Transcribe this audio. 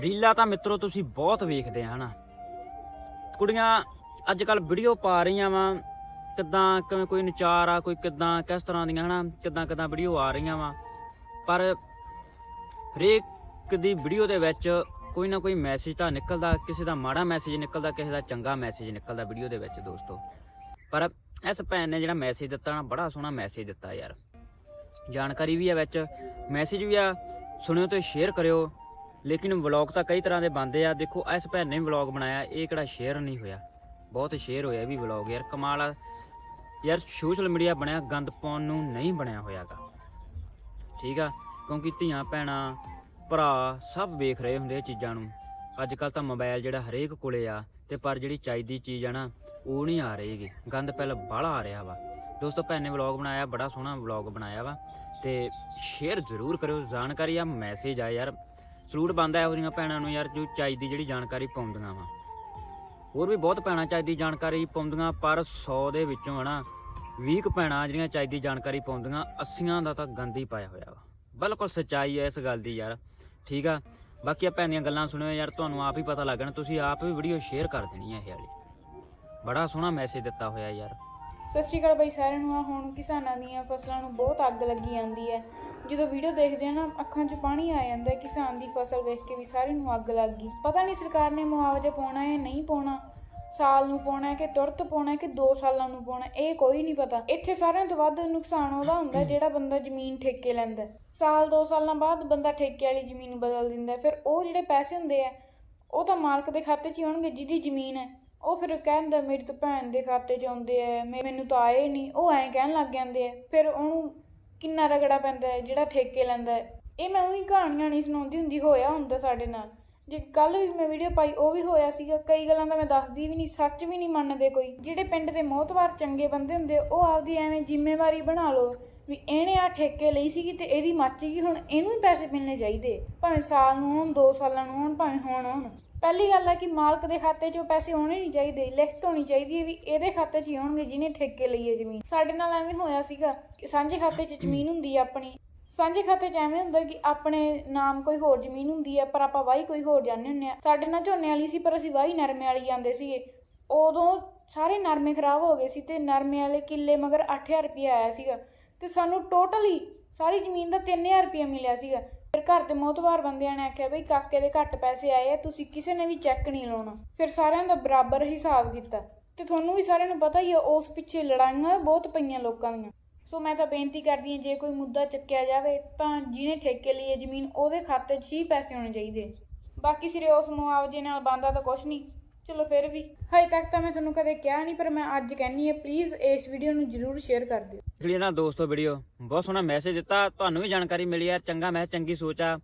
ਰੀਲਾਂ ਤਾਂ ਮਿੱਤਰੋ ਤੁਸੀਂ ਬਹੁਤ ਵੇਖਦੇ ਆ, ਹਨਾ। ਕੁੜੀਆਂ ਅੱਜ ਕੱਲ ਵੀਡੀਓ ਪਾ ਰਹੀਆਂ ਵਾ, ਕਿੱਦਾਂ ਕਿਵੇਂ ਕੋਈ ਨਚਾਰ ਆ, ਕੋਈ ਕਿੱਦਾਂ ਕਿਸ ਤਰ੍ਹਾਂ ਦੀਆਂ, ਹਨਾ, ਕਿੱਦਾਂ ਕਿੱਦਾਂ ਵੀਡੀਓ ਆ ਰਹੀਆਂ ਵਾ। ਪਰ ਹਰੇਕ ਦੀ ਵੀਡੀਓ ਦੇ ਵਿੱਚ ਕੋਈ ਨਾ ਕੋਈ ਮੈਸੇਜ ਤਾਂ ਨਿਕਲਦਾ, ਕਿਸੇ ਦਾ ਮਾੜਾ ਮੈਸੇਜ ਨਿਕਲਦਾ, ਕਿਸੇ ਦਾ ਚੰਗਾ ਮੈਸੇਜ ਨਿਕਲਦਾ ਵੀਡੀਓ ਦੇ ਵਿੱਚ, ਦੋਸਤੋ। ਪਰ ਇਸ ਭੈਣ ਨੇ ਜਿਹੜਾ ਮੈਸੇਜ ਦਿੱਤਾ ਨਾ, ਬੜਾ ਸੋਹਣਾ ਮੈਸੇਜ ਦਿੱਤਾ ਯਾਰ। ਜਾਣਕਾਰੀ ਵੀ ਆ ਵਿੱਚ ਮੈਸੇਜ ਵੀ ਆ, ਸੁਣਿਓ ਤੇ ਸ਼ੇਅਰ ਕਰਿਓ। ਲੇਕਿਨ ਵਲੌਗ ਤਾਂ ਕਈ ਤਰ੍ਹਾਂ ਦੇ ਬਣਦੇ ਆ। ਦੇਖੋ, ਇਸ ਭੈਣ ਨੇ ਵਲੌਗ ਬਣਾਇਆ, ਇਹ ਕਿਹੜਾ ਸ਼ੇਅਰ ਨਹੀਂ ਹੋਇਆ। ਬਹੁਤ ਸ਼ੇਅਰ ਹੋਇਆ ਇਹ ਵੀ ਵਲੌਗ ਯਾਰ, ਕਮਾਲ ਆ। ਯਾਰ ਸੋਸ਼ਲ ਮੀਡੀਆ ਬਣਿਆ, ਗੰਦ ਪਾਉਣ ਨੂੰ ਨਹੀਂ ਬਣਿਆ ਹੋਇਆਗਾ। ਠੀਕ ਆ? ਕਿਉਂਕਿ ਧੀਆਂ, ਭੈਣਾਂ, ਭਰਾ ਸਭ ਵੇਖ ਰਹੇ ਹੁੰਦੇ ਇਹ ਚੀਜ਼ਾਂ ਨੂੰ। ਅੱਜ ਕੱਲ ਤਾਂ ਮੋਬਾਈਲ ਜਿਹੜਾ ਹਰੇਕ ਕੋਲੇ ਆ ਤੇ ਪਰ ਜਿਹੜੀ ਚਾਹੀਦੀ ਚੀਜ਼ ਆ ਨਾ, ਉਹ ਨਹੀਂ ਆ ਰਹੀਗੀ ਗੰਦ ਪਹਿਲਾਂ ਬਾਹਲਾ ਆ ਰਿਹਾ ਵਾ। ਦੋਸਤੋ, ਭੈਣ ਨੇ ਵਲੌਗ ਬਣਾਇਆ, ਬੜਾ ਸੋਹਣਾ ਵਲੌਗ ਬਣਾਇਆ ਵਾ। ਤੇ ਸ਼ੇਅਰ ਜ਼ਰੂਰ ਕਰਿਓ, ਜਾਣਕਾਰੀ ਆ ਮੈਸੇਜ ਆ ਯਾਰ। ਸਲੂਟ ਬੰਦਾ ਇਹੋ ਜਿਹੀਆਂ ਭੈਣਾਂ ਨੂੰ ਯਾਰ ਜੋ ਚਾਹੀਦੀ ਜਿਹੜੀ ਜਾਣਕਾਰੀ ਪਾਉਂਦੀਆਂ ਵਾ। ਹੋਰ ਵੀ ਬਹੁਤ ਭੈਣਾਂ ਚਾਹੀਦੀ ਜਾਣਕਾਰੀ ਪਾਉਂਦੀਆਂ, ਪਰ 100 ਦੇ ਵਿੱਚੋਂ ਹਨਾ 20 ਕੁ ਭੈਣਾਂ ਜਿਹੜੀਆਂ ਚਾਹੀਦੀ ਜਾਣਕਾਰੀ ਪਾਉਂਦੀਆਂ 80 ਦਾ ਤਾਂ ਗੰਦ ਪਾਇਆ ਹੋਇਆ ਵਾ। ਬਿਲਕੁਲ ਸੱਚਾਈ ਹੈ ਇਸ ਗੱਲ ਦੀ ਯਾਰ। ਠੀਕ ਆ? ਬਾਕੀ ਆ ਭੈਣ ਦੀਆਂ ਗੱਲਾਂ ਸੁਣਿਓ ਯਾਰ, ਤੁਹਾਨੂੰ ਆਪ ਹੀ ਪਤਾ ਲੱਗਣਾ, ਤੁਸੀਂ ਆਪ ਵੀ ਵੀਡੀਓ ਸ਼ੇਅਰ ਕਰ ਦੇਣੀ ਹੈ ਇਹ ਵਾਲੀ। ਬੜਾ ਸੋਹਣਾ ਮੈਸੇਜ ਦਿੱਤਾ ਹੋਇਆ ਯਾਰ। ਸਤਿ ਸ਼੍ਰੀ ਅਕਾਲ ਬਾਈ ਸਾਰਿਆਂ ਨੂੰ ਆ ਹੁਣ ਕਿਸਾਨਾਂ ਦੀਆਂ ਫਸਲਾਂ ਨੂੰ ਬਹੁਤ ਅੱਗ ਲੱਗੀ ਜਾਂਦੀ ਹੈ। ਜਦੋਂ ਵੀਡੀਓ ਦੇਖਦੇ ਆ ਨਾ ਅੱਖਾਂ 'ਚ ਪਾਣੀ ਆ ਜਾਂਦਾ ਹੈ ਕਿਸਾਨ ਦੀ ਫਸਲ ਵੇਖ ਕੇ ਵੀ ਸਾਰਿਆਂ ਨੂੰ ਅੱਗ ਲੱਗ ਗਈ। ਪਤਾ ਨਹੀਂ ਸਰਕਾਰ ਨੇ ਮੁਆਵਜ਼ਾ ਪਾਉਣਾ ਹੈ ਨਹੀਂ ਪਾਉਣਾ। ਸਾਲ ਨੂੰ ਪਾਉਣਾ ਹੈ ਕਿ ਤੁਰਤ ਪਾਉਣਾ ਹੈ ਕਿ 2 ਸਾਲਾਂ ਨੂੰ ਪਾਉਣਾ ਹੈ, ਇਹ ਕੋਈ ਨਹੀਂ ਪਤਾ। ਇੱਥੇ ਸਾਰਿਆਂ ਤੋਂ ਵੱਧ ਨੁਕਸਾਨ ਉਹਦਾ ਹੁੰਦਾ ਹੈ ਜਿਹੜਾ ਬੰਦਾ ਜ਼ਮੀਨ ਠੇਕੇ ਲੈਂਦਾ ਹੈ। ਸਾਲ 2 ਸਾਲਾਂ ਬਾਅਦ ਬੰਦਾ ਠੇਕੇ ਵਾਲੀ ਜ਼ਮੀਨ ਬਦਲ ਦਿੰਦਾ ਹੈ। ਫਿਰ ਉਹ ਜਿਹੜੇ ਪੈਸੇ ਹੁੰਦੇ ਆ ਉਹ ਤਾਂ ਮਾਲਕ ਦੇ ਖਾਤੇ 'ਚ ਹੀ ਆਉਣਗੇ ਜਿਹਦੀ ਜ਼ਮੀਨ ਹੈ। ਉਹ ਫਿਰ ਕਹਿੰਦਾ ਮੇਰੀ ਤਾਂ ਭੈਣ ਦੇ ਖਾਤੇ 'ਚ ਆਉਂਦੇ ਆ ਮੈ- ਮੈਨੂੰ ਤਾਂ ਆਏ ਨਹੀਂ। ਉਹ ਐਂ ਕਹਿਣ ਲੱਗ ਜਾਂਦੇ ਆ। ਫਿਰ ਉਹਨੂੰ ਕਿੰਨਾ ਰਗੜਾ ਪੈਂਦਾ ਹੈ, ਜਿਹੜਾ ਠੇਕੇ ਲੈਂਦਾ ਹੈ। ਇਹ ਮੈਂ ਉਹੀ ਕਹਾਣੀਆਂ ਨਹੀਂ ਸੁਣਾਉਂਦੀ ਹੁੰਦੀ, ਹੋਇਆ ਹੁੰਦਾ ਸਾਡੇ ਨਾਲ। ਜੇ ਕੱਲ ਵੀ ਮੈਂ ਵੀਡੀਓ ਪਾਈ, ਉਹ ਵੀ ਹੋਇਆ ਸੀਗਾ। ਕਈ ਗੱਲਾਂ ਤਾਂ ਮੈਂ ਦੱਸਦੀ ਵੀ ਨਹੀਂ, ਸੱਚ ਵੀ ਨਹੀਂ ਮੰਨਦੇ ਕੋਈ। ਜਿਹੜੇ ਪਿੰਡ ਦੇ ਮੋਹਤਵਾਰ ਚੰਗੇ ਬੰਦੇ ਹੁੰਦੇ, ਉਹ ਆਪਦੀ ਐਵੇਂ ਜ਼ਿੰਮੇਵਾਰੀ ਬਣਾ ਲਓ ਵੀ ਇਹਨੇ ਆ ਠੇਕੇ ਲਈ ਸੀਗੀ ਤੇ ਇਹਦੀ ਮੱਚ ਗਈ ਹੁਣ ਇਹਨੂੰ ਹੀ ਪੈਸੇ ਮਿਲਣੇ ਚਾਹੀਦੇ। ਭਾਵੇਂ ਸਾਲ ਨੂੰ ਹੋਣ 2 ਸਾਲਾਂ ਨੂੰ ਹੋਣ ਭਾਵੇਂ ਹੁਣ ਹੋਣ ਪਹਿਲੀ ਗੱਲ ਹੈ ਕਿ ਮਾਲਕ ਦੇ ਖਾਤੇ 'ਚੋਂ ਪੈਸੇ ਆਉਣੇ ਨਹੀਂ ਚਾਹੀਦੇ, ਲਿਖਤ ਹੋਣੀ ਚਾਹੀਦੀ ਹੈ ਵੀ ਇਹਦੇ ਖਾਤੇ 'ਚ ਹੀ ਆਉਣਗੇ ਜਿਹਨੇ ਠੇਕੇ ਲਈ ਹੈ ਜ਼ਮੀਨ। ਸਾਡੇ ਨਾਲ ਐਵੇਂ ਹੋਇਆ ਸੀਗਾ ਕਿ ਸਾਂਝੇ ਖਾਤੇ 'ਚ ਜ਼ਮੀਨ ਹੁੰਦੀ ਹੈ ਆਪਣੀ। ਸਾਂਝੇ ਖਾਤੇ 'ਚ ਐਵੇਂ ਹੁੰਦਾ ਕਿ ਆਪਣੇ ਨਾਮ ਕੋਈ ਹੋਰ ਜ਼ਮੀਨ ਹੁੰਦੀ ਹੈ ਪਰ ਆਪਾਂ ਵਾਹੀ ਕੋਈ ਹੋਰ ਜਾਂਦੇ ਹੁੰਦੇ ਆ। ਸਾਡੇ ਨਾਲ ਝੋਨੇ ਵਾਲੀ ਸੀ, ਪਰ ਅਸੀਂ ਵਾਹੀ ਨਰਮੇ ਵਾਲੀ ਜਾਂਦੇ ਸੀਗੇ। ਉਦੋਂ ਸਾਰੇ ਨਰਮੇ ਖਰਾਬ ਹੋ ਗਏ ਸੀ ਤੇ ਨਰਮੇ ਵਾਲੇ ਕਿੱਲੇ ਮਗਰ 8000 ਰੁਪਏ ਆਇਆ ਸੀਗਾ ਤੇ ਸਾਨੂੰ ਟੋਟਲੀ ਸਾਰੀ ਜ਼ਮੀਨ ਦਾ 3000 ਰੁਪਏ ਮਿਲਿਆ ਸੀਗਾ। ਫਿਰ ਘਰ ਦੇ ਮੋਤਬਾਰ ਬੰਦਿਆਂ ਨੇ ਆਖਿਆ, ਬਈ ਕਾਕੇ ਦੇ ਘੱਟ ਪੈਸੇ ਆਏ ਆ, ਤੁਸੀਂ ਕਿਸੇ ਨੇ ਵੀ ਚੈੱਕ ਨਹੀਂ ਲਾਉਣਾ। ਫਿਰ ਸਾਰਿਆਂ ਦਾ ਬਰਾਬਰ ਹਿਸਾਬ ਕੀਤਾ ਤੇ ਤੁਹਾਨੂੰ ਵੀ ਸਾਰਿਆਂ ਨੂੰ ਪਤਾ ਹੀ ਆ, ਉਸ ਪਿੱਛੇ ਲੜਾਈਆਂ ਬਹੁਤ ਪਈਆਂ ਲੋਕਾਂ ਦੀਆਂ। ਸੋ ਮੈਂ ਤਾਂ ਬੇਨਤੀ ਕਰਦੀ ਹਾਂ, ਜੇ ਕੋਈ ਮੁੱਦਾ ਚੱਕਿਆ ਜਾਵੇ, ਤਾਂ ਜਿਹਨੇ ਠੇਕੇ ਲਈ ਹੈ ਜ਼ਮੀਨ, ਉਹਦੇ ਖਾਤੇ 'ਚ ਹੀ ਪੈਸੇ ਹੋਣੇ ਚਾਹੀਦੇ ਬਾਕੀ ਸਿਰੇ ਉਸ ਮੁਆਵਜ਼ੇ ਨਾਲ ਬੰਦਾ ਤਾਂ ਕੁਛ ਨਹੀਂ। ਚਲੋ ਫਿਰ ਵੀ। ਹਜੇ ਤੱਕ ਤਾਂ ਮੈਂ ਤੁਹਾਨੂੰ ਕਦੇ ਕਿਹਾ ਨਹੀਂ, ਪਰ ਮੈਂ ਅੱਜ ਕਹਿੰਨੀ ਹੈ ਪਲੀਜ਼ ਇਸ ਵੀਡੀਓ ਨੂੰ ਜਰੂਰ ਸ਼ੇਅਰ ਕਰ ਦਿਓ। ਜਿਹੜੀ ਨਾ ਦੋਸਤੋ ਵੀਡੀਓ ਬਹੁਤ ਸੋਹਣਾ ਮੈਸੇਜ ਦਿੱਤਾ, ਤੁਹਾਨੂੰ ਵੀ ਜਾਣਕਾਰੀ ਮਿਲੀ ਯਾਰ, ਚੰਗਾ ਮੈਂ, ਚੰਗੀ ਸੋਚ ਆ।